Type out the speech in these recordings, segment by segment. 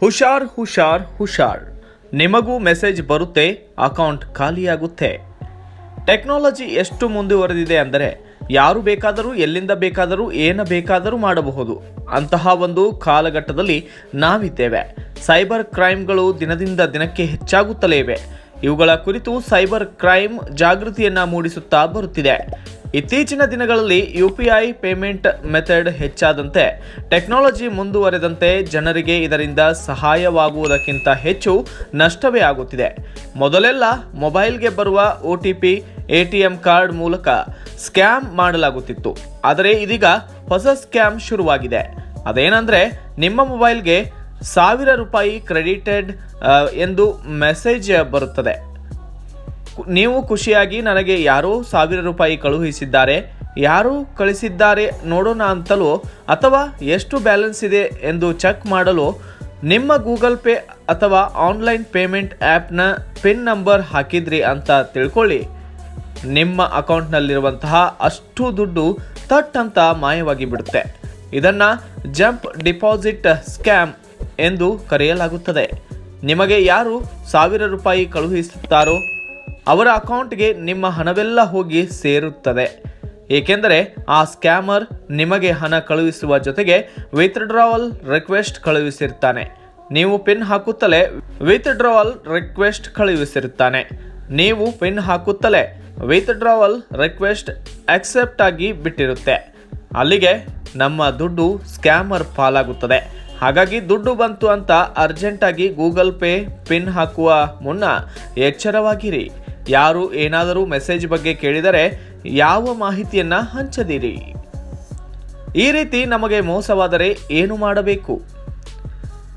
ಹುಷಾರ್ ಹುಷಾರ್ ಹುಷಾರ್. ನಿಮಗೂ ಮೆಸೇಜ್ ಬರುತ್ತೆ, ಅಕೌಂಟ್ ಖಾಲಿಯಾಗುತ್ತೆ. ಟೆಕ್ನಾಲಜಿ ಎಷ್ಟು ಮುಂದುವರೆದಿದೆ ಅಂದರೆ, ಯಾರು ಬೇಕಾದರೂ, ಎಲ್ಲಿಂದ ಬೇಕಾದರೂ, ಏನು ಬೇಕಾದರೂ ಮಾಡಬಹುದು. ಅಂತಹ ಒಂದು ಕಾಲಘಟ್ಟದಲ್ಲಿ ನಾವಿದ್ದೇವೆ. ಸೈಬರ್ ಕ್ರೈಮ್ಗಳು ದಿನದಿಂದ ದಿನಕ್ಕೆ ಹೆಚ್ಚಾಗುತ್ತಲೇ ಇವೆ. ಇವುಗಳ ಕುರಿತು ಸೈಬರ್ ಕ್ರೈಮ್ ಜಾಗೃತಿಯನ್ನ ಮೂಡಿಸುತ್ತಾ ಬರುತ್ತಿದೆ. ಇತ್ತೀಚಿನ ದಿನಗಳಲ್ಲಿ U P I payment method ಹೆಚ್ಚಾದಂತೆ ಟೆಕ್ನಾಲಜಿ ಮುಂದುವರೆದಂತೆ ಜನರಿಗೆ ಇದರಿಂದ ಸಹಾಯವಾಗುವುದಕ್ಕಿಂತ ಹೆಚ್ಚು ನಷ್ಟವೇ ಆಗುತ್ತಿದೆ. ಮೊದಲೆಲ್ಲ ಮೊಬೈಲ್ಗೆ ಬರುವ O T P, A T M card ಮೂಲಕ ಸ್ಕ್ಯಾಮ್ ಮಾಡಲಾಗುತ್ತಿತ್ತು. ಆದರೆ ಇದೀಗ ಹೊಸ ಸ್ಕ್ಯಾಮ್ ಶುರುವಾಗಿದೆ. ಅದೇನೆಂದರೆ ನಿಮ್ಮ ಮೊಬೈಲ್ಗೆ ಸಾವಿರ ರೂಪಾಯಿ ಕ್ರೆಡಿಟೆಡ್ ಎಂದು ಮೆಸೇಜ್ ಬರುತ್ತದೆ. ನೀವು ಖುಷಿಯಾಗಿ ನನಗೆ ಯಾರೋ ಸಾವಿರ ರೂಪಾಯಿ ಕಳುಹಿಸಿದ್ದಾರೆ. ಯಾರು ಕಳಿಸಿದ್ದಾರೆ ನೋಡೋಣ ಅಂತಲೋ ಅಥವಾ ಎಷ್ಟು ಬ್ಯಾಲೆನ್ಸ್ ಇದೆ ಎಂದು ಚೆಕ್ ಮಾಡಲು ನಿಮ್ಮ ಗೂಗಲ್ ಪೇ ಅಥವಾ ಆನ್ಲೈನ್ ಪೇಮೆಂಟ್ ಆ್ಯಪ್ನ ಪಿನ್ ನಂಬರ್ ಹಾಕಿದ್ರಿ ಅಂತ ತಿಳ್ಕೊಳ್ಳಿ. ನಿಮ್ಮ ಅಕೌಂಟ್ನಲ್ಲಿರುವಂತಹ ಅಷ್ಟು ದುಡ್ಡು ತಟ್ ಅಂತ ಮಾಯವಾಗಿ ಬಿಡುತ್ತೆ. ಇದನ್ನು ಜಂಪ್ ಡಿಪಾಸಿಟ್ ಸ್ಕ್ಯಾಮ್ ಎಂದು ಕರೆಯಲಾಗುತ್ತದೆ. ನಿಮಗೆ ಯಾರು ಸಾವಿರ ರೂಪಾಯಿ ಕಳುಹಿಸುತ್ತಾರೋ ಅವರ ಅಕೌಂಟ್ಗೆ ನಿಮ್ಮ ಹಣವೆಲ್ಲ ಹೋಗಿ ಸೇರುತ್ತದೆ. ಏಕೆಂದರೆ ಆ ಸ್ಕ್ಯಾಮರ್ ನಿಮಗೆ ಹಣ ಕಳುಹಿಸುವ ಜೊತೆಗೆ ವಿತ್ಡ್ರಾವಲ್ ರಿಕ್ವೆಸ್ಟ್ ಕಳುಹಿಸಿರ್ತಾನೆ. ನೀವು ಪಿನ್ ಹಾಕುತ್ತಲೇ ವಿತ್ಡ್ರಾವಲ್ ರಿಕ್ವೆಸ್ಟ್ ಕಳುಹಿಸಿರುತ್ತಾನೆ ನೀವು ಪಿನ್ ಹಾಕುತ್ತಲೇ ವಿತ್ಡ್ರಾವಲ್ ರಿಕ್ವೆಸ್ಟ್ ಅಕ್ಸೆಪ್ಟ್ ಆಗಿ ಬಿಟ್ಟಿರುತ್ತೆ. ಅಲ್ಲಿಗೆ ನಮ್ಮ ದುಡ್ಡು ಸ್ಕ್ಯಾಮರ್ ಪಾಲಾಗುತ್ತದೆ. ಹಾಗಾಗಿ ದುಡ್ಡು ಬಂತು ಅಂತ ಅರ್ಜೆಂಟಾಗಿ ಗೂಗಲ್ ಪೇ ಪಿನ್ ಹಾಕುವ ಮುನ್ನ ಎಚ್ಚರವಾಗಿರಿ. ಯಾರು ಏನಾದರೂ ಮೆಸೇಜ್ ಬಗ್ಗೆ ಕೇಳಿದರೆ ಯಾವ ಮಾಹಿತಿಯನ್ನ ಹಂಚದಿರಿ? ಈ ರೀತಿ ನಮಗೆ ಮೋಸವಾದರೆ ಏನು ಮಾಡಬೇಕು?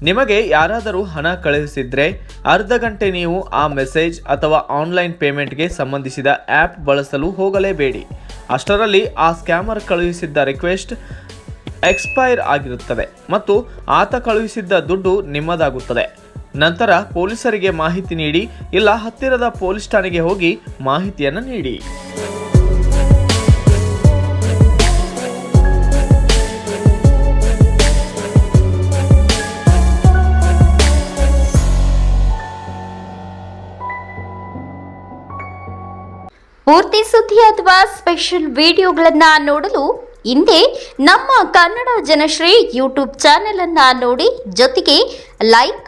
ನಿಮಗೆ ಯಾರಾದರೂ ಹಣ ಕಳುಹಿಸಿದ್ರೆ ಅರ್ಧ ಗಂಟೆ ನೀವು ಆ ಮೆಸೇಜ್ ಅಥವಾ ಆನ್ಲೈನ್ ಪೇಮೆಂಟ್ಗೆ ಸಂಬಂಧಿಸಿದ ಆ್ಯಪ್ ಬಳಸಲು ಹೋಗಲೇಬೇಡಿ. ಅಷ್ಟರಲ್ಲಿ ಆ ಸ್ಕ್ಯಾಮರ್ ಕಳುಹಿಸಿದ್ದ ರಿಕ್ವೆಸ್ಟ್ ಎಕ್ಸ್ಪೈರ್ ಆಗಿರುತ್ತದೆ ಮತ್ತು ಆತ ಕಳುಹಿಸಿದ್ದ ದುಡ್ಡು ನಿಮ್ಮದಾಗುತ್ತದೆ. ನಂತರ ಪೊಲೀಸರಿಗೆ ಮಾಹಿತಿ ನೀಡಿ, ಇಲ್ಲ ಹತ್ತಿರದ ಪೊಲೀಸ್ ಠಾಣೆಗೆ ಹೋಗಿ ಮಾಹಿತಿಯನ್ನು ನೀಡಿ. ಪೂರ್ತಿ ಸುದ್ದಿ ಅಥವಾ ಸ್ಪೆಷಲ್ ವಿಡಿಯೋಗಳನ್ನ ನೋಡಲು ಹಿಂದೆ ನಮ್ಮ ಕನ್ನಡ ಜನಶ್ರೀ ಯೂಟ್ಯೂಬ್ ಚಾನೆಲ್ ಅನ್ನ ನೋಡಿ, ಜೊತೆಗೆ ಲೈಕ್